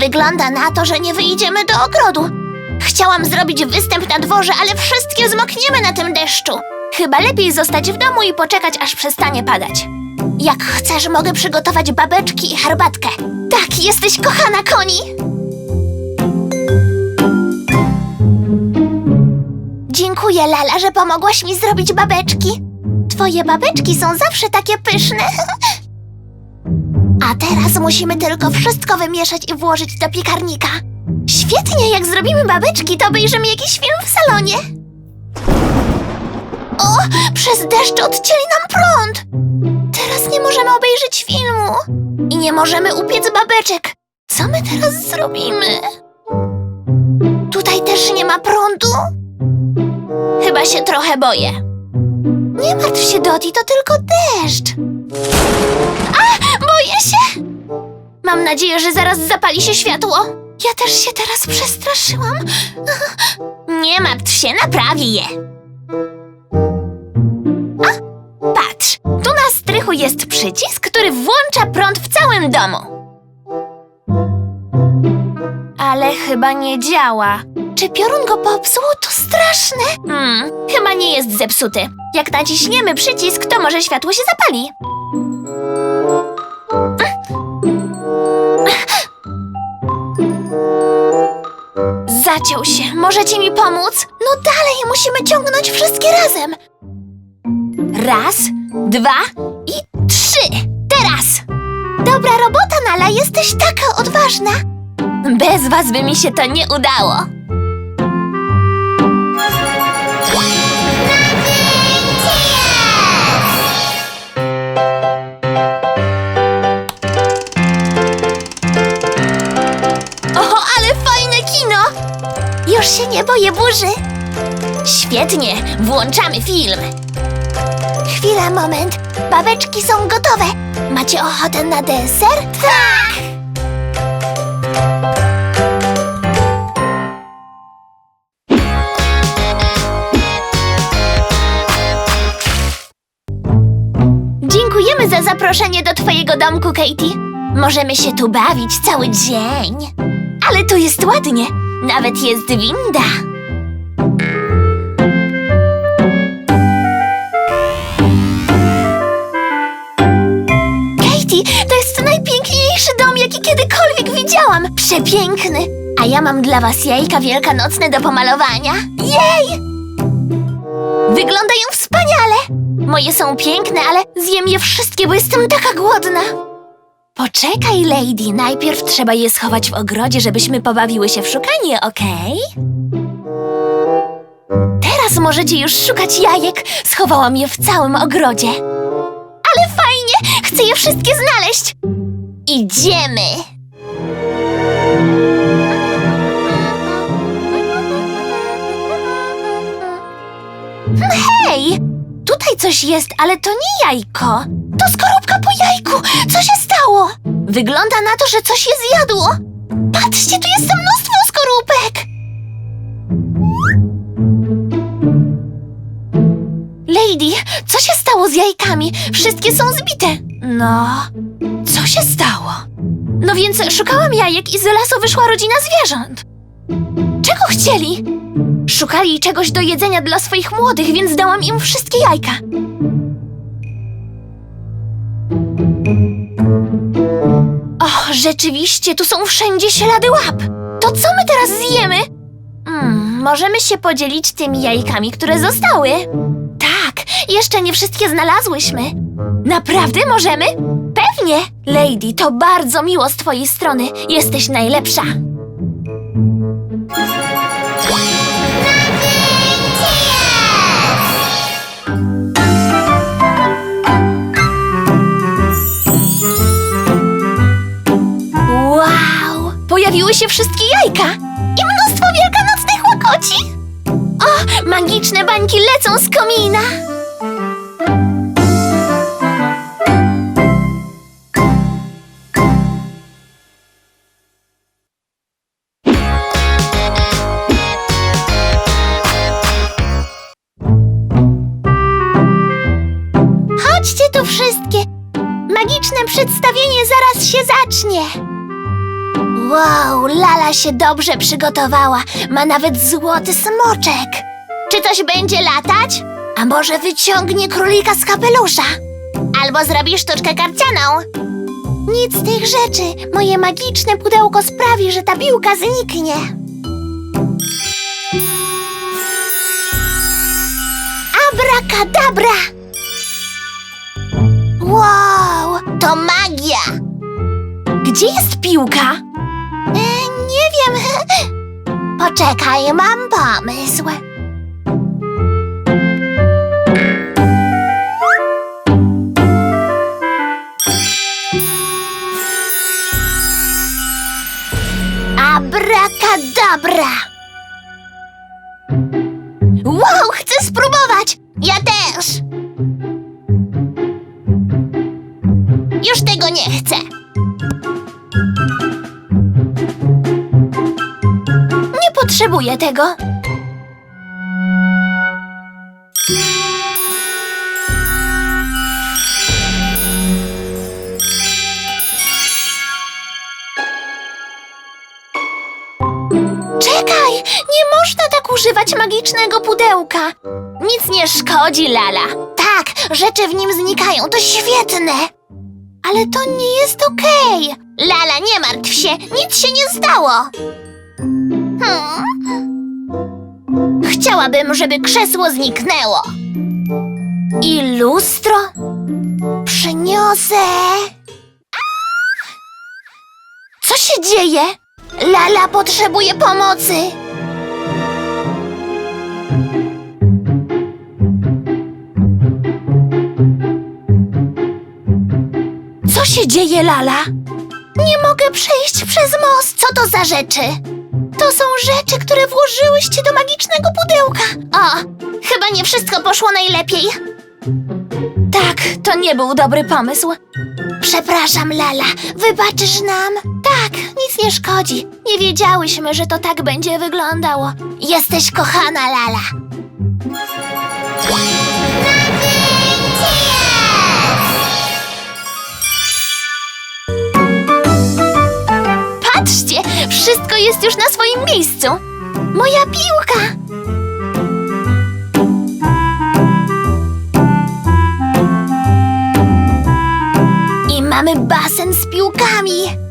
Wygląda na to, że nie wyjdziemy do ogrodu. Chciałam zrobić występ na dworze, ale wszystkie zmokniemy na tym deszczu. Chyba lepiej zostać w domu i poczekać, aż przestanie padać. Jak chcesz, mogę przygotować babeczki i herbatkę. Tak, jesteś kochana, Koni! Dziękuję, Lala, że pomogłaś mi zrobić babeczki. Twoje babeczki są zawsze takie pyszne. A teraz musimy tylko wszystko wymieszać i włożyć do piekarnika. Świetnie, jak zrobimy babeczki, to obejrzymy jakiś film w salonie. O, przez deszcz odcięli nam prąd. Teraz nie możemy obejrzeć filmu. I nie możemy upiec babeczek. Co my teraz zrobimy? Tutaj też nie ma prądu? Chyba się trochę boję. Nie martw się, Doti, to tylko deszcz. Mam nadzieję, że zaraz zapali się światło. Ja też się teraz przestraszyłam. Nie martw się, naprawię je. A, patrz, tu na strychu jest przycisk, który włącza prąd w całym domu. Ale chyba nie działa. Czy piorun go popsuł? To straszne. Hmm, chyba nie jest zepsuty. Jak naciśniemy przycisk, to może światło się zapali. Zaciął się. Możecie mi pomóc? No dalej, musimy ciągnąć wszystkie razem. Raz, dwa i trzy. Teraz! Dobra robota, Nala, jesteś taka odważna. Bez was by mi się to nie udało. Już się nie boję burzy. Świetnie, włączamy film. Chwila, moment. Babeczki są gotowe. Macie ochotę na deser? Tak! Dziękujemy za zaproszenie do twojego domku, Katie. Możemy się tu bawić cały dzień. Ale tu jest ładnie. Nawet jest winda. Katie, to jest najpiękniejszy dom, jaki kiedykolwiek widziałam. Przepiękny. A ja mam dla was jajka wielkanocne do pomalowania. Jej! Wyglądają wspaniale. Moje są piękne, ale zjem je wszystkie, bo jestem taka głodna. Poczekaj, Lady. Najpierw trzeba je schować w ogrodzie, żebyśmy pobawiły się w szukanie, okej? Teraz możecie już szukać jajek. Schowałam je w całym ogrodzie. Ale fajnie! Chcę je wszystkie znaleźć. Idziemy! Coś jest, ale to nie jajko. To skorupka po jajku. Co się stało? Wygląda na to, że coś je zjadło. Patrzcie, tu jest mnóstwo skorupek. Lady, co się stało z jajkami? Wszystkie są zbite. No, co się stało? No więc szukałam jajek i z lasu wyszła rodzina zwierząt. Czego chcieli? Szukali czegoś do jedzenia dla swoich młodych, więc dałam im wszystkie jajka. Och, rzeczywiście, tu są wszędzie ślady łap. To co my teraz zjemy? Hmm, możemy się podzielić tymi jajkami, które zostały. Tak, jeszcze nie wszystkie znalazłyśmy. Naprawdę możemy? Pewnie. Lady, to bardzo miło z twojej strony. Jesteś najlepsza. Pojawiły się wszystkie jajka i mnóstwo wielkanocnych łakoci. O, magiczne bańki lecą z komina. Chodźcie tu wszystkie. Magiczne przedstawienie zaraz się zacznie. Wow, Lala się dobrze przygotowała. Ma nawet złoty smoczek. Czy coś będzie latać? A może wyciągnie królika z kapelusza? Albo zrobi sztuczkę karcianą. Nic z tych rzeczy. Moje magiczne pudełko sprawi, że ta piłka zniknie. Abrakadabra! Wow, to magia! Gdzie jest piłka? E, nie wiem. Poczekaj, mam pomysł. Abrakadabra! Wow, chcę spróbować! Ja też! Już tego nie chcę. Potrzebuję tego. Czekaj! Nie można tak używać magicznego pudełka. Nic nie szkodzi, Lala. Tak, rzeczy w nim znikają, to świetne. Ale to nie jest okej. Lala, nie martw się, nic się nie stało. Chciałabym, żeby krzesło zniknęło. I lustro? Przyniosę. Co się dzieje? Lala potrzebuje pomocy. Co się dzieje, Lala? Nie mogę przejść przez most. Co to za rzeczy? To są rzeczy, które włożyłyście do magicznego pudełka. O, chyba nie wszystko poszło najlepiej. Tak, to nie był dobry pomysł. Przepraszam, Lala, wybaczysz nam? Tak, nic nie szkodzi. Nie wiedziałyśmy, że to tak będzie wyglądało. Jesteś kochana, Lala. Wszystko jest już na swoim miejscu. Moja piłka! I mamy basen z piłkami.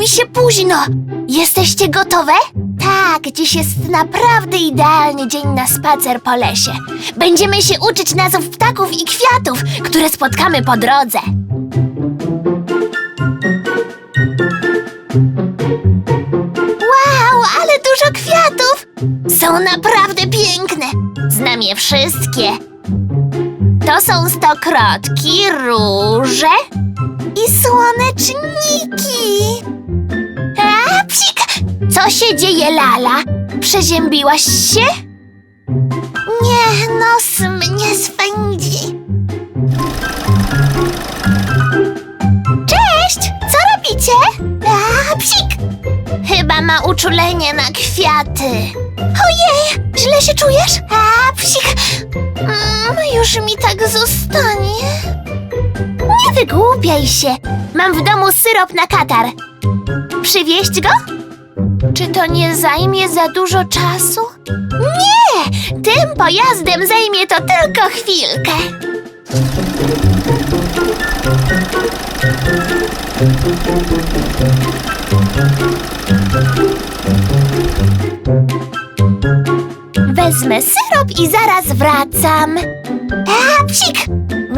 Robi się późno. Jesteście gotowe? Tak, dziś jest naprawdę idealny dzień na spacer po lesie. Będziemy się uczyć nazw ptaków i kwiatów, które spotkamy po drodze. Wow, ale dużo kwiatów! Są naprawdę piękne. Znam je wszystkie. To są stokrotki, róże i słoneczniki. Psik! Co się dzieje, Lala? Przeziębiłaś się? Nie, nos mnie swędzi. Cześć! Co robicie? A, psik! Chyba ma uczulenie na kwiaty. Ojej, źle się czujesz? A, psik! Mm, już mi tak zostanie. Nie wygłupiaj się. Mam w domu syrop na katar. Przywieźć go? Czy to nie zajmie za dużo czasu? Nie! Tym pojazdem zajmie to tylko chwilkę. Wezmę syrop i zaraz wracam. A!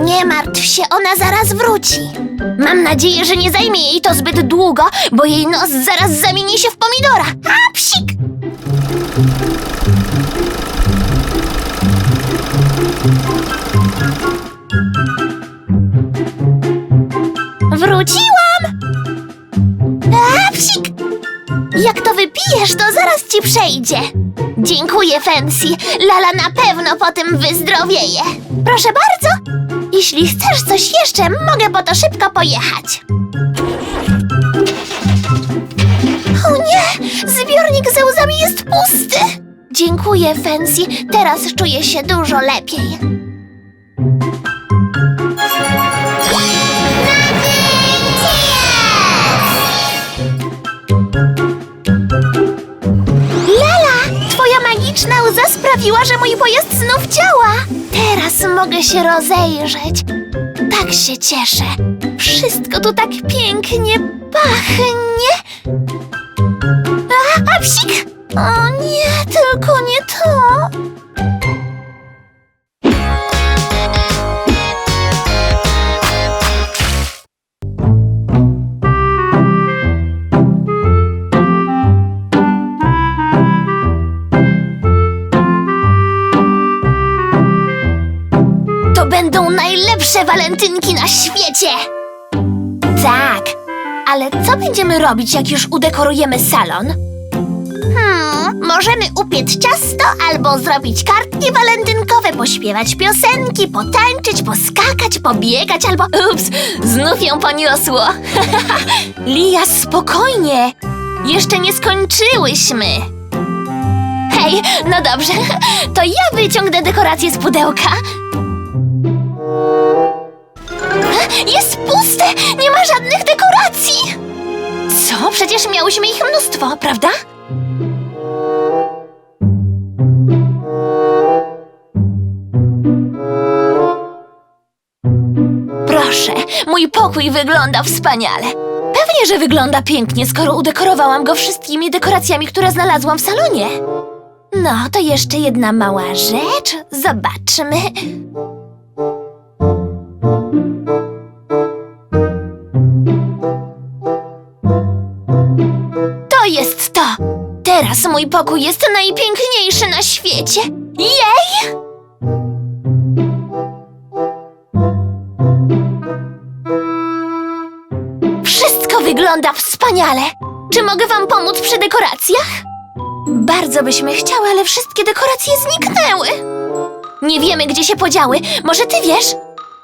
Nie martw się, ona zaraz wróci. Mam nadzieję, że nie zajmie jej to zbyt długo, bo jej nos zaraz zamieni się w pomidora. A, psik! Wróciłam! A, psik! Jak to wypijesz, to zaraz ci przejdzie. Dziękuję, Fancy. Lala na pewno po tym wyzdrowieje. Proszę bardzo. Jeśli chcesz coś jeszcze, mogę po to szybko pojechać. O nie! Zbiornik ze łzami jest pusty! Dziękuję, Fancy. Teraz czuję się dużo lepiej. Magiczna łza sprawiła, że mój pojazd znów działa. Teraz mogę się rozejrzeć. Tak się cieszę. Wszystko tu tak pięknie pachnie. A, a psik! O nie, tylko nie to. Najlepsze walentynki na świecie! Tak, ale co będziemy robić, jak już udekorujemy salon? Hmm, możemy upiec ciasto albo zrobić kartki walentynkowe, pośpiewać piosenki, potańczyć, poskakać, pobiegać albo... Ups, znów ją poniosło. Lia, spokojnie. Jeszcze nie skończyłyśmy. Hej, no dobrze, to ja wyciągnę dekoracje z pudełka. Żadnych dekoracji! Co? Przecież miałyśmy ich mnóstwo, prawda? Proszę, mój pokój wygląda wspaniale. Pewnie, że wygląda pięknie, skoro udekorowałam go wszystkimi dekoracjami, które znalazłam w salonie. No, to jeszcze jedna mała rzecz. Zobaczmy. To! Teraz mój pokój jest najpiękniejszy na świecie! Jej! Wszystko wygląda wspaniale! Czy mogę wam pomóc przy dekoracjach? Bardzo byśmy chciały, ale wszystkie dekoracje zniknęły! Nie wiemy, gdzie się podziały. Może ty wiesz?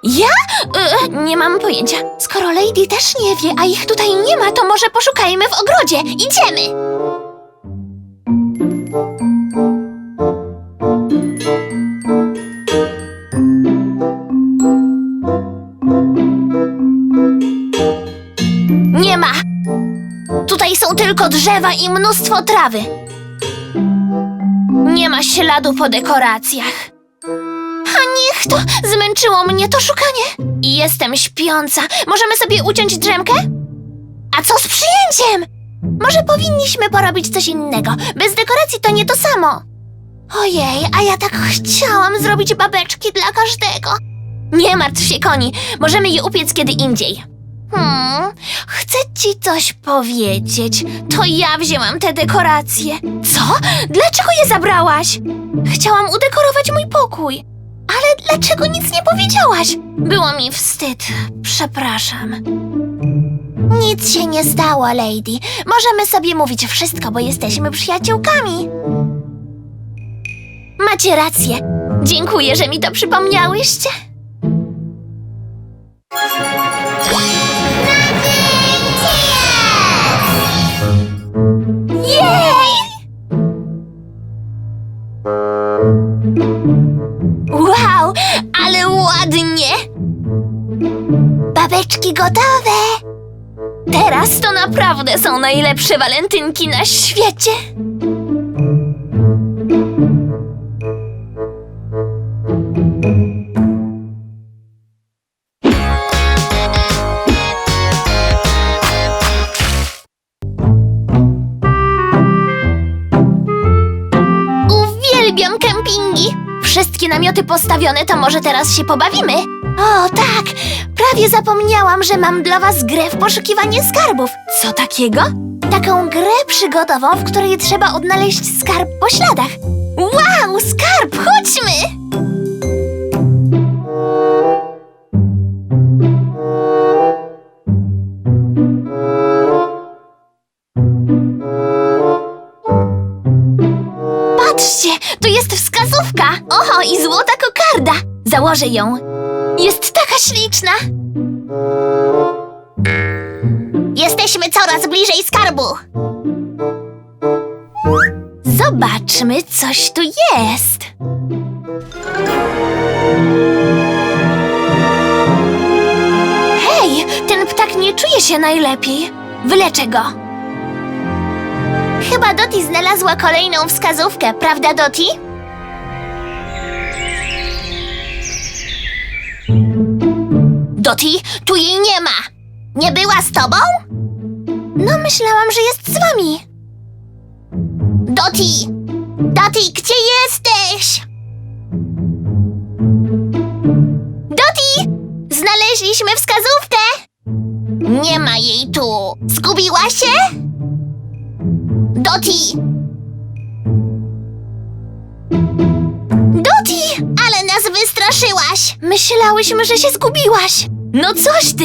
Ja? E, nie mam pojęcia. Skoro Lady też nie wie, a ich tutaj nie ma, to może poszukajmy w ogrodzie. Idziemy! Drzewa i mnóstwo trawy. Nie ma śladu po dekoracjach. A niech to! Zmęczyło mnie to szukanie. Jestem śpiąca. Możemy sobie uciąć drzemkę? A co z przyjęciem? Może powinniśmy porobić coś innego. Bez dekoracji to nie to samo. Ojej, a ja tak chciałam zrobić babeczki dla każdego. Nie martw się, koni. Możemy je upiec kiedy indziej. Hmm, chcę ci coś powiedzieć. To ja wzięłam te dekoracje. Co? Dlaczego je zabrałaś? Chciałam udekorować mój pokój. Ale dlaczego nic nie powiedziałaś? Było mi wstyd. Przepraszam. Nic się nie stało, Lady. Możemy sobie mówić wszystko, bo jesteśmy przyjaciółkami. Macie rację. Dziękuję, że mi to przypomniałyście. Naprawdę są najlepsze walentynki na świecie! Uwielbiam kempingi! Wszystkie namioty postawione, to może teraz się pobawimy? O, tak! Prawie zapomniałam, że mam dla was grę w poszukiwanie skarbów. Co takiego? Taką grę przygodową, w której trzeba odnaleźć skarb po śladach. Wow, skarb! Chodźmy! Patrzcie, tu jest wskazówka! Oho, i złota kokarda! Założę ją. Jest taka śliczna! Jesteśmy coraz bliżej skarbu! Zobaczmy, coś tu jest. Hej, ten ptak nie czuje się najlepiej. Wyleczę go. Chyba Doti znalazła kolejną wskazówkę, prawda Doti? Doti, tu jej nie ma. Nie była z tobą? No, myślałam, że jest z wami. Doti! Doti, gdzie jesteś? Doti! Znaleźliśmy wskazówkę! Nie ma jej tu. Zgubiła się? Doti! Doti! Ale nas wystraszyłaś! Myślałyśmy, że się zgubiłaś. No coś ty!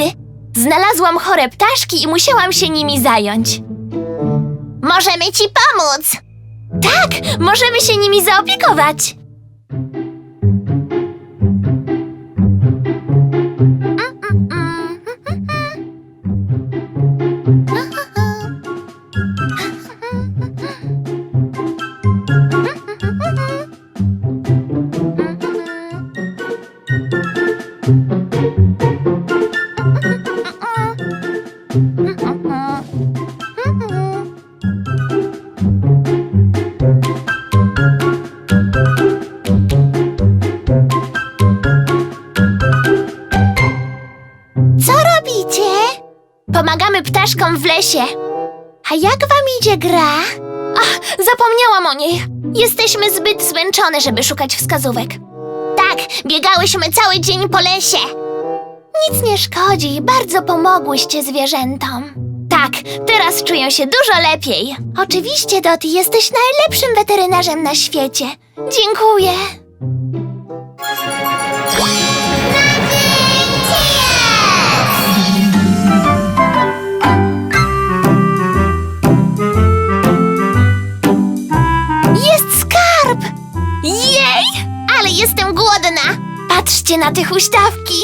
Znalazłam chore ptaszki i musiałam się nimi zająć. Możemy ci pomóc! Tak, możemy się nimi zaopiekować. W lesie. A jak wam idzie gra? Ach, zapomniałam o niej. Jesteśmy zbyt zmęczone, żeby szukać wskazówek. Tak, biegałyśmy cały dzień po lesie. Nic nie szkodzi, bardzo pomogłyście zwierzętom. Tak, teraz czują się dużo lepiej. Oczywiście, Doti, jesteś najlepszym weterynarzem na świecie. Dziękuję. Patrzcie na te huśtawki!